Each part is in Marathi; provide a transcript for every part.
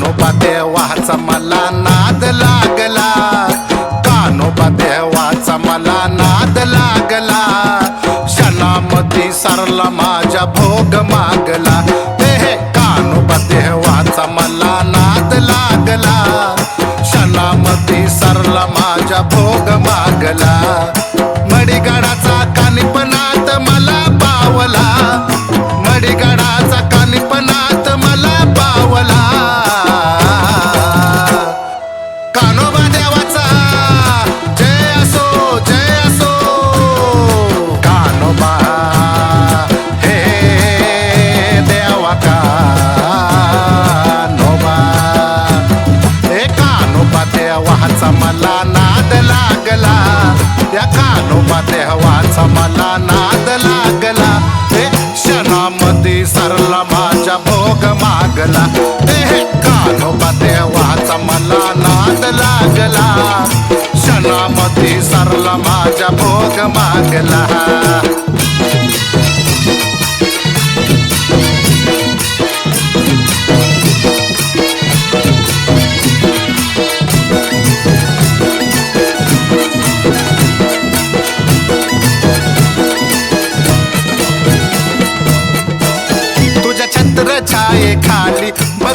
कानोबा देवाचा मला नाद लागला. कानोबा देवाचा मला नाद लागला. सलामती सरला माझा भोग मागला. लागला. या कानोबा देवाचा मला नाद लागला. हे क्षणामध्ये सरला माझा भोग मागला. हे कानोबा देवाचा मला नाद लागला. क्षणामध्ये सरला माझा भोग मागला.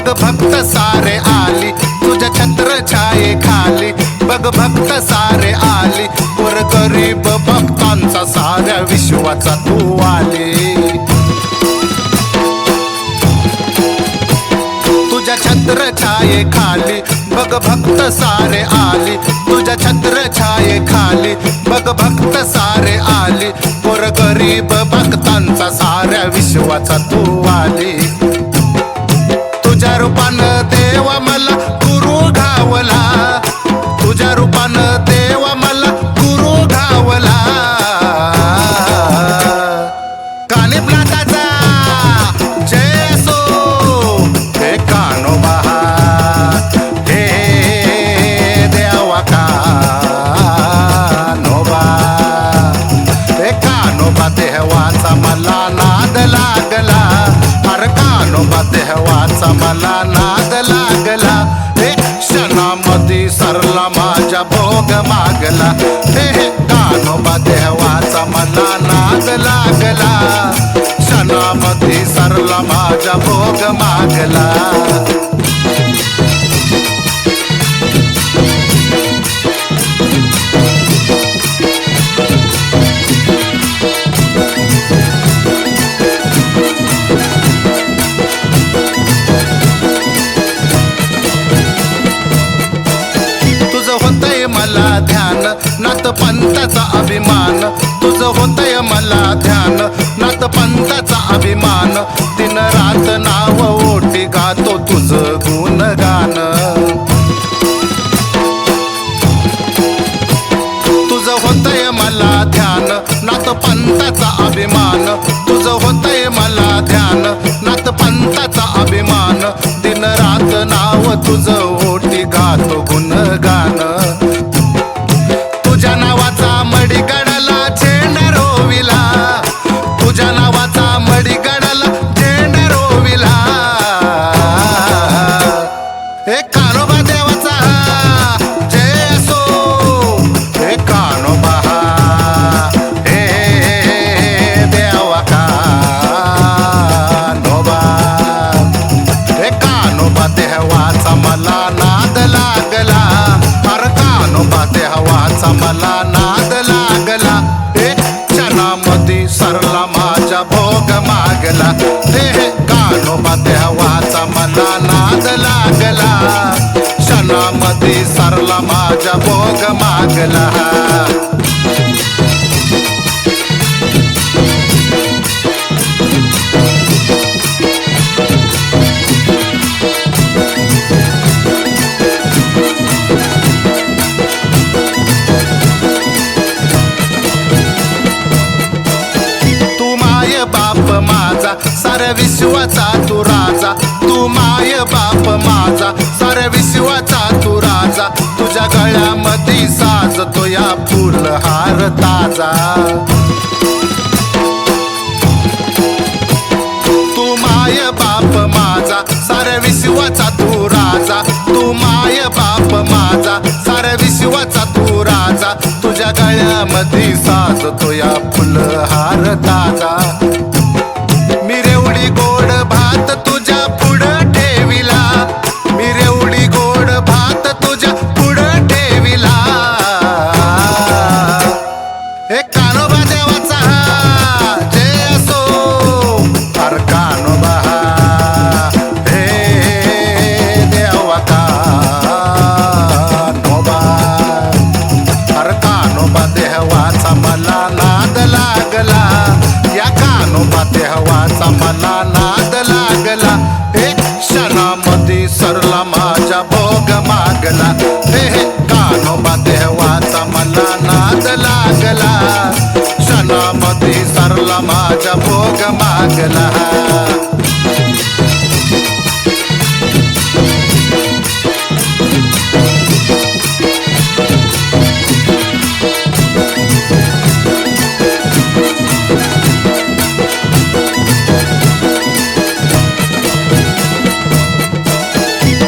बघ भक्त सारे आली तुझ्या छत्र छाये खाली. बघ भक्त सारे आली पुर गरीब भक्तांचा साऱ्या विश्वाचा तू आली. तुझ्या छत्र छाये खाली बघ भक्त सारे आली. तुझ्या छत्र छाये खाली बघ भक्त सारे आली. पोर गरीब भक्तांचा साऱ्या विश्वाचा तू आली. मला गुरु भोग मागला. हे हे कानोबा देवाचा मला नाद लागला. क्षणामध्ये सरला माझा भोग मागला. पंथाचा अभिमान. तुझं होतय मला ध्यान. भोग मागला माय माझा विश्वाचा तू राजा. तू माय बाप माझा साऱ्या विश्वाचा तू राजा. तुझ्या गळ्यामध्ये या फुल हार ताजा. तू माय बाप माझा साऱ्या विश्वाचा तू राजा. तू माय बाप माझा साऱ्या विश्वाचा तू राजा. तुझ्या गळ्यामध्ये साज साजतो या फुलहार ताजा. लागला मागला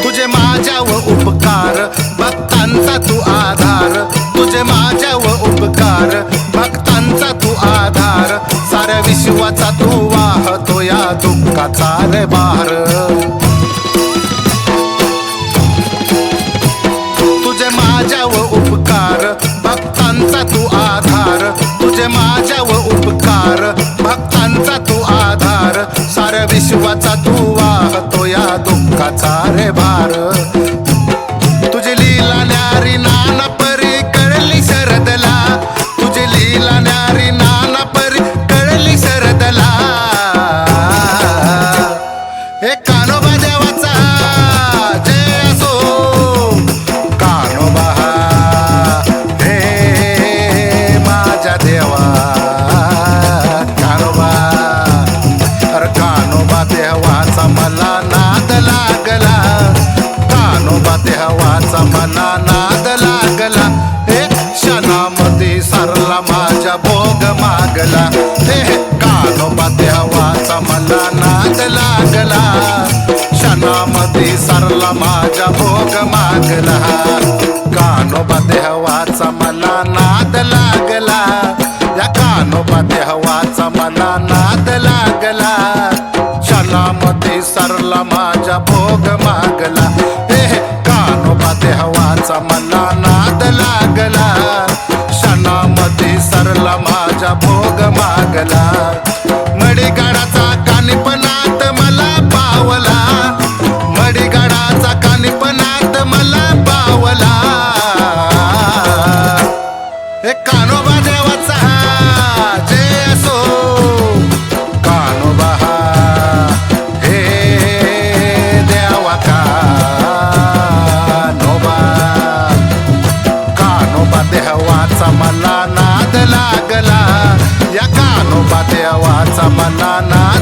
तुझे उपकार भक्तांचा तू आधार. तुझे माझ्याव उपकार भक्तांचा तू आधार. विश्वाचा तू वाहतो या दुःखाचा रे बार. तुझे माझ्याव उपकार भक्तांचा तू आधार. तुझे माझ्याव उपकार भक्तांचा तू आधार. साऱ्या विश्वाचा तू वाहतो या दुःखाचा रे भार देवाचा मना नाद लागला. हे क्षणामध्ये सरला माझ्या भोग मागला. हे कानोबा देवाचा मला नाद लागला. क्षणामध्ये सरला माझ्या भोग मागला.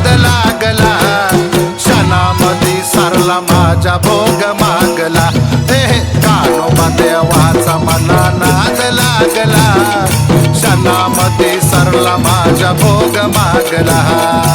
नाद लागला. क्षणामध्ये सरला माझ्या भोग मागला. हे कानोबा देवाचा मना नाद लागला. क्षणामध्ये सरला माझ्या भोग मागला.